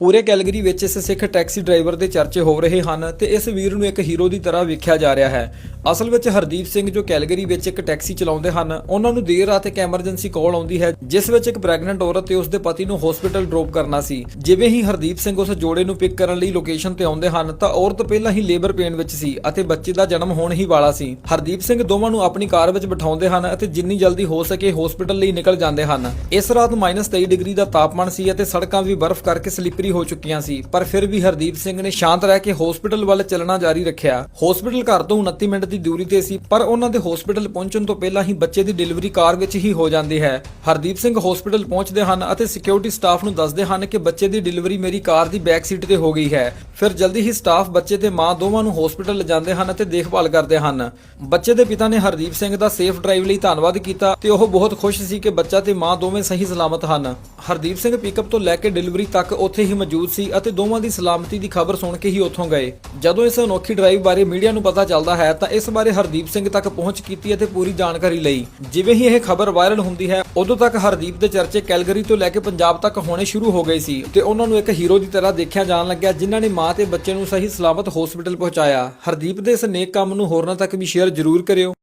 ਪੂਰੇ ਕੈਲਗਰੀ ਵਿੱਚ ਇਸ ਸਿੱਖ ਟੈਕਸੀ ਡਰਾਈਵਰ ਦੇ ਚਰਚੇ ਹੋ ਰਹੇ ਹਨ ਤੇ ਇਸ ਵੀਰ ਨੂੰ ਇੱਕ ਹੀਰੋ ਦੀ ਤਰ੍ਹਾਂ ਵੇਖਿਆ ਜਾ ਰਿਹਾ ਹੈ। ਅਸਲ ਵਿੱਚ ਹਰਦੀਪ ਸਿੰਘ ਜੋ ਕੈਲਗਰੀ ਵਿੱਚ ਇੱਕ ਟੈਕਸੀ ਚਲਾਉਂਦੇ ਹਨ, ਉਹਨਾਂ ਨੂੰ ਦੇਰ ਰਾਤ ਇੱਕ ਐਮਰਜੈਂਸੀ ਕਾਲ ਆਉਂਦੀ ਹੈ, ਜਿਸ ਵਿੱਚ ਇੱਕ ਪ੍ਰੈਗਨੈਂਟ ਔਰਤ ਤੇ ਉਸ ਦੇ ਪਤੀ ਨੂੰ ਹਸਪੀਟਲ ਡ੍ਰੌਪ ਕਰਨਾ ਸੀ। ਜਿਵੇਂ ਹੀ ਹਰਦੀਪ ਸਿੰਘ ਉਸ ਜੋੜੇ ਨੂੰ ਪਿਕ ਕਰਨ ਲਈ ਲੋਕੇਸ਼ਨ ਤੇ ਆਉਂਦੇ ਹਨ, ਤਾਂ ਔਰਤ ਪਹਿਲਾਂ ਹੀ ਲੇਬਰ ਪੇਨ ਵਿੱਚ ਸੀ ਅਤੇ ਬੱਚੇ ਦਾ ਜਨਮ ਹੋਣ ਹੀ ਵਾਲਾ ਸੀ। ਹਰਦੀਪ ਸਿੰਘ ਦੋਵਾਂ ਨੂੰ ਆਪਣੀ ਕਾਰ ਵਿੱਚ ਬਿਠਾਉਂਦੇ ਹਨ ਅਤੇ ਜਿੰਨੀ ਜਲਦੀ ਹੋ ਸਕੇ ਹਸਪੀਟਲ ਲਈ ਨਿਕਲ ਜਾਂਦੇ ਹਨ। ਇਸ ਰਾਤ -23 ਡਿਗਰੀ ਦਾ ਤਾਪਮਾਨ ਸੀ ਅਤੇ ਸੜਕਾਂ ਵੀ ਬਰਫ਼ ਕਰਕੇ ਸਲਿੱਪਰੀ ਹੋ ਚੁੱਕੀਆਂ ਸੀ, ਪਰ ਫਿਰ ਵੀ ਹਰਦੀਪ ਸਿੰਘ ਨੇ ਸ਼ਾਂਤ ਰਹਿ ਕੇ ਹਸਪੀਟਲ ਵੱਲ ਚੱਲਣਾ ਜਾਰੀ ਰੱਖਿਆ। ਹਸਪੀਟਲ ਘਰ ਤੋਂ 29 ਮਿੰਟ ਦੀ ਦੂਰੀ ਤੇ ਸੀ, ਪਰ ਉਹਨਾਂ ਦੇ ਹਸਪੀਟਲ ਪਹੁੰਚਣ ਤੋਂ ਪਹਿਲਾਂ ਹੀ ਬੱਚੇ ਦੀ ਡਿਲੀਵਰੀ ਕਾਰ ਵਿੱਚ ਹੀ ਹੋ ਜਾਂਦੀ ਹੈ। ਹਰਦੀਪ ਸਿੰਘ ਹਸਪੀਟਲ ਪਹੁੰਚਦੇ ਹਨ ਅਤੇ ਸਿਕਿਉਰਿਟੀ ਸਟਾਫ ਨੂੰ ਦੱਸਦੇ ਹਨ ਕਿ ਬੱਚੇ ਦੀ ਡਿਲੀਵਰੀ ਮੇਰੀ ਕਾਰ ਦੀ ਬੈਕ ਸੀਟ ਤੇ ਹੋ ਗਈ ਹੈ। ਫਿਰ ਜਲਦੀ ਹੀ ਸਟਾਫ ਬੱਚੇ ਤੇ ਮਾਂ ਦੋਵਾਂ ਨੂੰ ਹਸਪੀਟਲ ਲਿਜਾਂਦੇ ਹਨ ਅਤੇ ਦੇਖਭਾਲ ਕਰਦੇ ਹਨ। ਬੱਚੇ ਦੇ ਪਿਤਾ ਨੇ ਹਰਦੀਪ ਸਿੰਘ ਦਾ ਸੇਫ ਡਰਾਈਵ ਲਈ ਧੰਨਵਾਦ ਕੀਤਾ ਤੇ ਉਹ ਬਹੁਤ ਖੁਸ਼ ਸੀ ਕਿ ਬੱਚਾ ਤੇ ਮਾਂ ਦੋਵੇਂ ਸਹੀ ਸਲਾਮਤ ਹਨ। ਹਰਦੀਪ ਸਿੰਘ ਪਿਕਅਪ ਤੋਂ ਲੈ ਕੇ ਡਿਲੀਵਰੀ ਤੱਕ ਉੱਥੇ ਹੀ ਮੌਜੂਦ ਸੀ ਅਤੇ ਦੋਵਾਂ ਦੀ ਸਲਾਮਤੀ ਦੀ ਖਬਰ ਸੁਣ ਕੇ ਹੀ ਉੱਥੋਂ ਗਏ। ਜਦੋਂ ਇਸ ਅਨੋਖੀ ਡਰਾਈਵ ਬਾਰੇ ਮੀਡੀਆ ਨੂੰ ਪਤਾ ਚੱਲਦਾ ਹੈ ਤਾਂ ਇਸ ਬਾਰੇ ਹਰਦੀਪ ਸਿੰਘ ਤੱਕ ਪਹੁੰਚ ਕੀਤੀ ਅਤੇ ਪੂਰੀ ਜਾਣਕਾਰੀ ਲਈ। ਜਿਵੇਂ ਹੀ ਇਹ ਖਬਰ ਵਾਇਰਲ ਹੁੰਦੀ ਹੈ, ਉਦੋਂ ਤੱਕ ਹਰਦੀਪ ਦੇ ਚਰਚੇ ਕੈਲਗਰੀ ਤੋਂ ਲੈ ਕੇ ਪੰਜਾਬ ਤੱਕ ਹੋਣੇ ਸ਼ੁਰੂ ਹੋ ਗਏ ਸੀ ਤੇ ਉਹਨਾਂ ਨੂੰ ਇੱਕ ਹੀਰੋ ਦੀ ਤਰ੍ਹਾਂ ਦੇਖਿਆ ਜਾਣ ਲੱਗਿਆ, ਜਿਨ੍ਹਾਂ ਨੇ ਮਾਂ ਤੇ ਬੱਚੇ ਨੂੰ ਸਹੀ ਸਲਾਮਤ ਹਸਪੀਟਲ ਪਹੁੰਚਾਇਆ। ਹਰਦੀਪ ਦੇ ਇਸ ਨੇਕ ਕੰਮ ਨੂੰ ਹੋਰਨਾਂ ਤੱਕ ਵੀ ਸ਼ੇਅਰ ਜ਼ਰੂਰ ਕਰਿਓ।